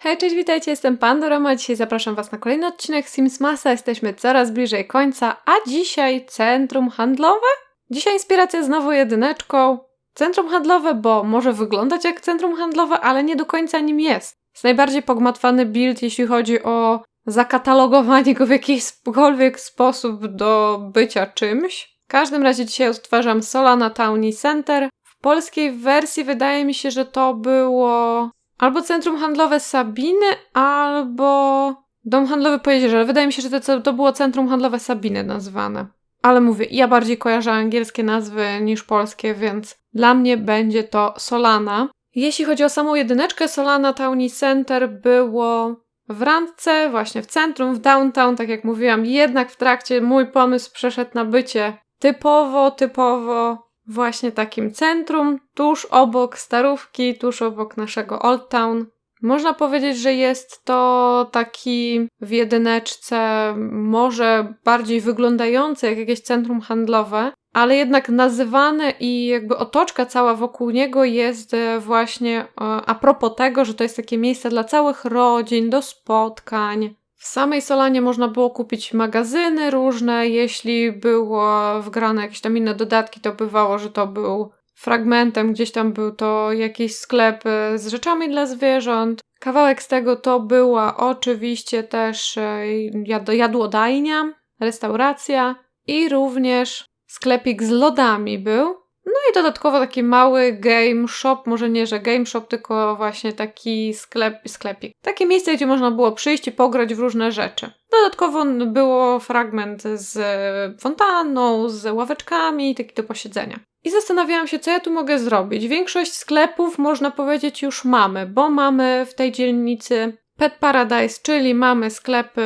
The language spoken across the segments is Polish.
Hej, cześć, witajcie, jestem Pandorama. Dzisiaj zapraszam Was na kolejny odcinek Sims Masa. Jesteśmy coraz bliżej końca, a dzisiaj centrum handlowe? Dzisiaj inspiracja znowu jedyneczką. Centrum handlowe, bo może wyglądać jak centrum handlowe, ale nie do końca nim jest. Jest najbardziej pogmatwany build, jeśli chodzi o zakatalogowanie go w jakikolwiek sposób do bycia czymś. W każdym razie dzisiaj odtwarzam Solana Townie Center. W polskiej wersji wydaje mi się, że to było albo centrum handlowe Sabiny, albo dom handlowy po jeziorze. Wydaje mi się, że to, to było centrum handlowe Sabiny nazwane. Ale mówię, ja bardziej kojarzę angielskie nazwy niż polskie, więc dla mnie będzie to Solana. Jeśli chodzi o samą jedyneczkę, Solana Townie Center było w randce, właśnie w centrum, w downtown, tak jak mówiłam, jednak w trakcie mój pomysł przeszedł na bycie typowo, typowo właśnie takim centrum, tuż obok Starówki, tuż obok naszego Old Town. Można powiedzieć, że jest to taki w jedyneczce może bardziej wyglądający jak jakieś centrum handlowe, ale jednak nazywane i jakby otoczka cała wokół niego jest e, właśnie e, a propos tego, że to jest takie miejsce dla całych rodzin, do spotkań. W samej Solanie można było kupić magazyny różne, jeśli było wgrane jakieś tam inne dodatki, to bywało, że to był fragmentem, gdzieś tam był to jakiś sklep e, z rzeczami dla zwierząt. Kawałek z tego to była oczywiście też jad jadłodajnia, restauracja i również sklepik z lodami był. No i dodatkowo taki mały game shop, może nie, że game shop, tylko właśnie taki sklep, sklepik. Takie miejsce, gdzie można było przyjść i pograć w różne rzeczy. Dodatkowo było fragment z fontanną, z ławeczkami, taki do posiedzenia. I zastanawiałam się, co ja tu mogę zrobić. Większość sklepów, można powiedzieć, już mamy, bo mamy w tej dzielnicy Pet Paradise, czyli mamy sklepy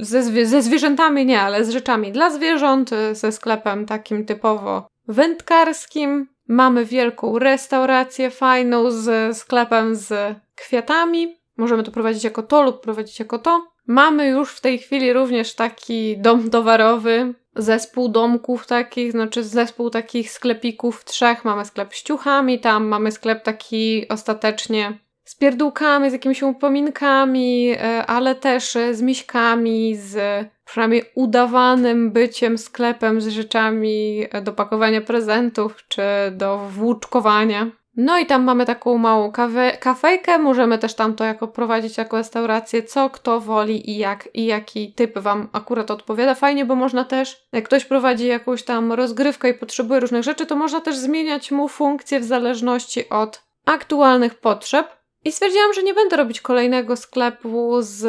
ze, zwie ze zwierzętami, nie, ale z rzeczami dla zwierząt, ze sklepem takim typowo wędkarskim. Mamy wielką restaurację fajną z sklepem z kwiatami. Możemy to prowadzić jako to lub prowadzić jako to. Mamy już w tej chwili również taki dom towarowy, zespół domków takich, znaczy zespół takich sklepików trzech. Mamy sklep z ciuchami, tam mamy sklep taki ostatecznie z pierdółkami, z jakimiś upominkami, e, ale też z miśkami, z przynajmniej udawanym byciem sklepem z rzeczami do pakowania prezentów czy do włóczkowania. No i tam mamy taką małą kafe, kafejkę, możemy też tam to jako prowadzić jako restaurację, co kto woli i jak i jaki typ Wam akurat odpowiada. Fajnie, bo można też, jak ktoś prowadzi jakąś tam rozgrywkę i potrzebuje różnych rzeczy, to można też zmieniać mu funkcję w zależności od aktualnych potrzeb. I stwierdziłam, że nie będę robić kolejnego sklepu z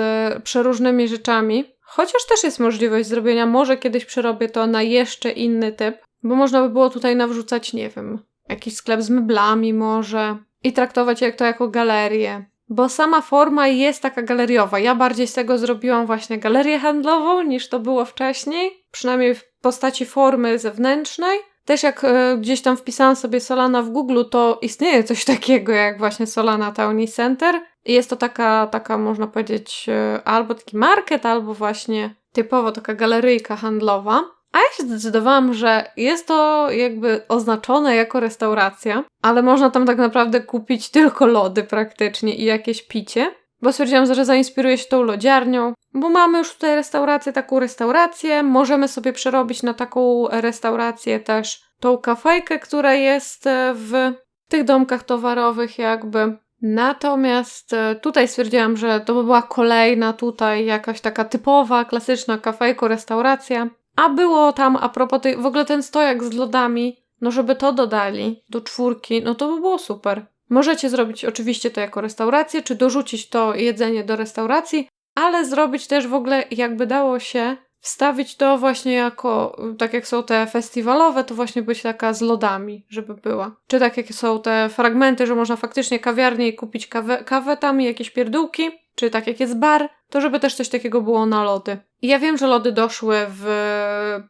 przeróżnymi rzeczami, chociaż też jest możliwość zrobienia, może kiedyś przerobię to na jeszcze inny typ, bo można by było tutaj nawrzucać, nie wiem, jakiś sklep z meblami może i traktować jak to jako galerię. Bo sama forma jest taka galeriowa. Ja bardziej z tego zrobiłam właśnie galerię handlową niż to było wcześniej, przynajmniej w postaci formy zewnętrznej. Też jak e, gdzieś tam wpisałam sobie Solana w Google, to istnieje coś takiego jak właśnie Solana Townie Center. Jest to taka, taka można powiedzieć, e, albo taki market, albo właśnie typowo taka galeryjka handlowa. A ja się zdecydowałam, że jest to jakby oznaczone jako restauracja, ale można tam tak naprawdę kupić tylko lody praktycznie i jakieś picie, bo stwierdziłam, że zainspiruję się tą lodziarnią, bo mamy już tutaj restaurację, taką restaurację, możemy sobie przerobić na taką restaurację też tą kafejkę, która jest e, w tych domkach towarowych jakby. Natomiast e, tutaj stwierdziłam, że to by była kolejna tutaj jakaś taka typowa, klasyczna kafejko, restauracja. A było tam a propos tej, w ogóle ten stojak z lodami, no żeby to dodali do czwórki, no to by było super. Możecie zrobić oczywiście to jako restaurację, czy dorzucić to jedzenie do restauracji, ale zrobić też w ogóle, jakby dało się, wstawić to właśnie jako, tak jak są te festiwalowe, to właśnie być taka z lodami, żeby była. Czy tak jak są te fragmenty, że można faktycznie kawiarnie kupić kawę, kawę tam i jakieś pierdółki, czy tak jak jest bar, to żeby też coś takiego było na lody. I ja wiem, że lody doszły w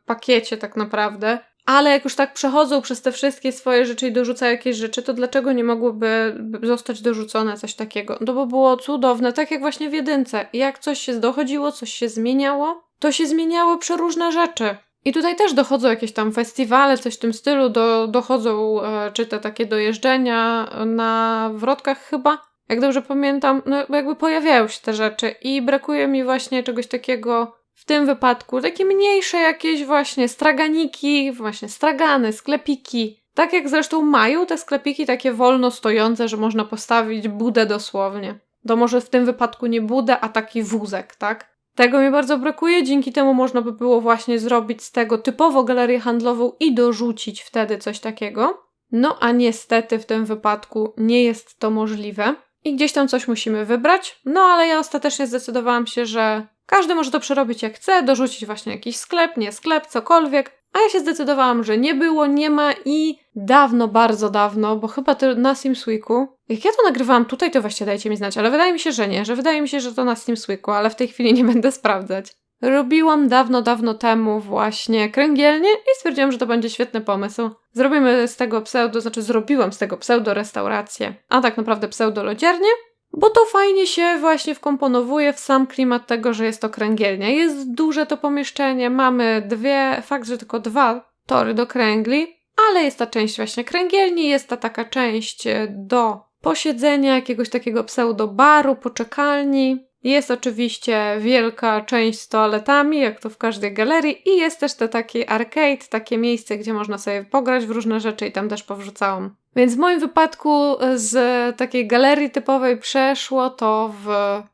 pakiecie tak naprawdę, ale jak już tak przechodzą przez te wszystkie swoje rzeczy i dorzucają jakieś rzeczy, to dlaczego nie mogłoby zostać dorzucone coś takiego? No bo było cudowne, tak jak właśnie w jedynce. Jak coś się dochodziło, coś się zmieniało, to się zmieniało przeróżne rzeczy. I tutaj też dochodzą jakieś tam festiwale, coś w tym stylu, do, dochodzą e, czy te takie dojeżdżenia na wrotkach chyba, jak dobrze pamiętam, no jakby pojawiają się te rzeczy i brakuje mi właśnie czegoś takiego tym wypadku, takie mniejsze jakieś właśnie straganiki, właśnie stragany, sklepiki. Tak jak zresztą mają te sklepiki takie wolno stojące, że można postawić budę dosłownie. To może w tym wypadku nie budę, a taki wózek, tak? Tego mi bardzo brakuje, dzięki temu można by było właśnie zrobić z tego typowo galerię handlową i dorzucić wtedy coś takiego. No a niestety w tym wypadku nie jest to możliwe i gdzieś tam coś musimy wybrać. No ale ja ostatecznie zdecydowałam się, że każdy może to przerobić jak chce, dorzucić właśnie jakiś sklep, nie sklep, cokolwiek. A ja się zdecydowałam, że nie było, nie ma i dawno, bardzo dawno, bo chyba to na SimsWeeku. Jak ja to nagrywałam tutaj, to właśnie dajcie mi znać, ale wydaje mi się, że nie, że wydaje mi się, że to na SimsWeeku, ale w tej chwili nie będę sprawdzać. Robiłam dawno, dawno temu właśnie kręgielnie i stwierdziłam, że to będzie świetny pomysł. Zrobimy z tego pseudo, znaczy zrobiłam z tego pseudo restaurację, a tak naprawdę pseudo lodziarnię, bo to fajnie się właśnie wkomponowuje w sam klimat tego, że jest to kręgielnia. Jest duże to pomieszczenie, mamy dwie, fakt, że tylko dwa tory do kręgli, ale jest ta część właśnie kręgielni, jest ta taka część do posiedzenia, jakiegoś takiego pseudo baru, poczekalni. Jest oczywiście wielka część z toaletami, jak to w każdej galerii, i jest też to taki arcade, takie miejsce, gdzie można sobie pograć w różne rzeczy i tam też powrzucałam. Więc w moim wypadku z takiej galerii typowej przeszło to w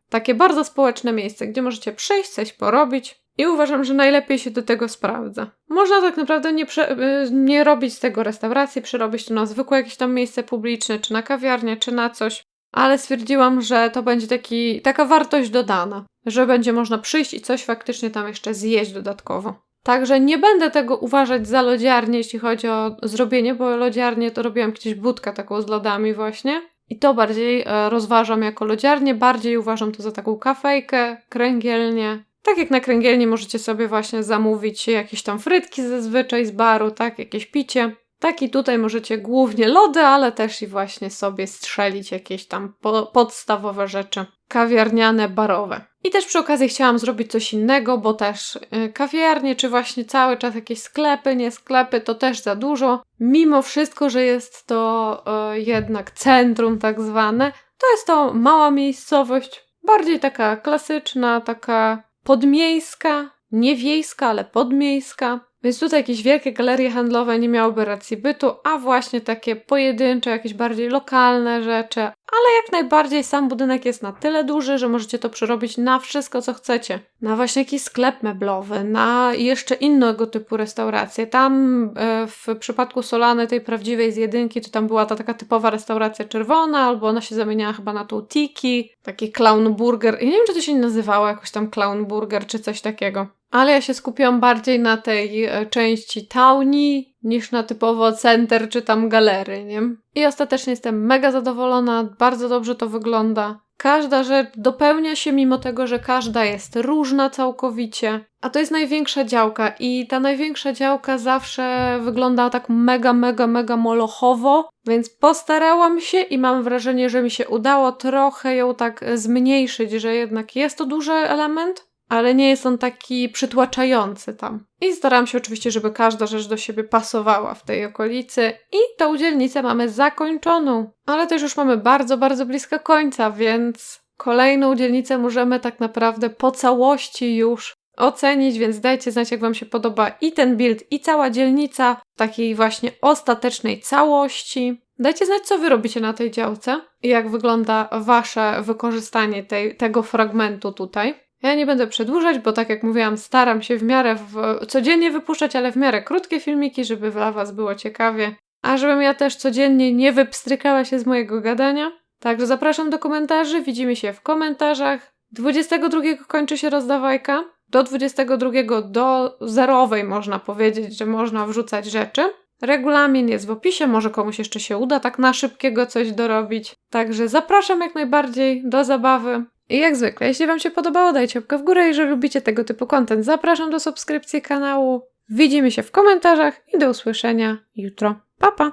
takie bardzo społeczne miejsce, gdzie możecie przyjść, coś porobić. I uważam, że najlepiej się do tego sprawdza. Można tak naprawdę nie, y, nie robić z tego restauracji, przerobić to na zwykłe jakieś tam miejsce publiczne, czy na kawiarnię, czy na coś ale stwierdziłam, że to będzie taki, taka wartość dodana, że będzie można przyjść i coś faktycznie tam jeszcze zjeść dodatkowo. Także nie będę tego uważać za lodziarnię, jeśli chodzi o zrobienie, bo lodziarnię to robiłam kiedyś budkę taką z lodami właśnie. I to bardziej e, rozważam jako lodziarnię, bardziej uważam to za taką kafejkę, kręgielnię. Tak jak na kręgielni możecie sobie właśnie zamówić jakieś tam frytki zazwyczaj z baru, tak, jakieś picie. Tak i tutaj możecie głównie lody, ale też i właśnie sobie strzelić jakieś tam po podstawowe rzeczy kawiarniane, barowe. I też przy okazji chciałam zrobić coś innego, bo też y, kawiarnie, czy właśnie cały czas jakieś sklepy, nie sklepy, to też za dużo. Mimo wszystko, że jest to y, jednak centrum tak zwane, to jest to mała miejscowość, bardziej taka klasyczna, taka podmiejska, nie wiejska, ale podmiejska. Więc tutaj jakieś wielkie galerie handlowe nie miałyby racji bytu, a właśnie takie pojedyncze, jakieś bardziej lokalne rzeczy. Ale jak najbardziej sam budynek jest na tyle duży, że możecie to przerobić na wszystko, co chcecie. Na właśnie jakiś sklep meblowy, na jeszcze innego typu restauracje. Tam e, w przypadku Solany, tej prawdziwej z jedynki, to tam była ta taka typowa restauracja czerwona, albo ona się zamieniała chyba na tą tiki, taki clown burger. I nie wiem, czy to się nie nazywało jakoś tam clown burger, czy coś takiego. Ale ja się skupiłam bardziej na tej e, części towni niż na typowo center czy tam galery, nie? I ostatecznie jestem mega zadowolona, bardzo dobrze to wygląda. Każda rzecz dopełnia się mimo tego, że każda jest różna całkowicie. A to jest największa działka i ta największa działka zawsze wygląda tak mega, mega, mega molochowo, więc postarałam się i mam wrażenie, że mi się udało trochę ją tak zmniejszyć, że jednak jest to duży element, ale nie jest on taki przytłaczający tam. I staram się oczywiście, żeby każda rzecz do siebie pasowała w tej okolicy i tą dzielnicę mamy zakończoną. Ale też już mamy bardzo, bardzo blisko końca, więc kolejną dzielnicę możemy tak naprawdę po całości już ocenić, więc dajcie znać, jak Wam się podoba i ten build, i cała dzielnica w takiej właśnie ostatecznej całości. Dajcie znać, co Wy robicie na tej działce i jak wygląda Wasze wykorzystanie tej, tego fragmentu tutaj. Ja nie będę przedłużać, bo tak jak mówiłam, staram się w miarę w, codziennie wypuszczać, ale w miarę krótkie filmiki, żeby dla Was było ciekawie. A żebym ja też codziennie nie wypstrykała się z mojego gadania. Także zapraszam do komentarzy, widzimy się w komentarzach. 22 kończy się rozdawajka. Do 22 do zerowej można powiedzieć, że można wrzucać rzeczy. Regulamin jest w opisie, może komuś jeszcze się uda tak na szybkiego coś dorobić. Także zapraszam jak najbardziej do zabawy. I jak zwykle, jeśli Wam się podobało, dajcie łapkę w górę i że lubicie tego typu content, zapraszam do subskrypcji kanału. Widzimy się w komentarzach i do usłyszenia jutro. Pa, pa!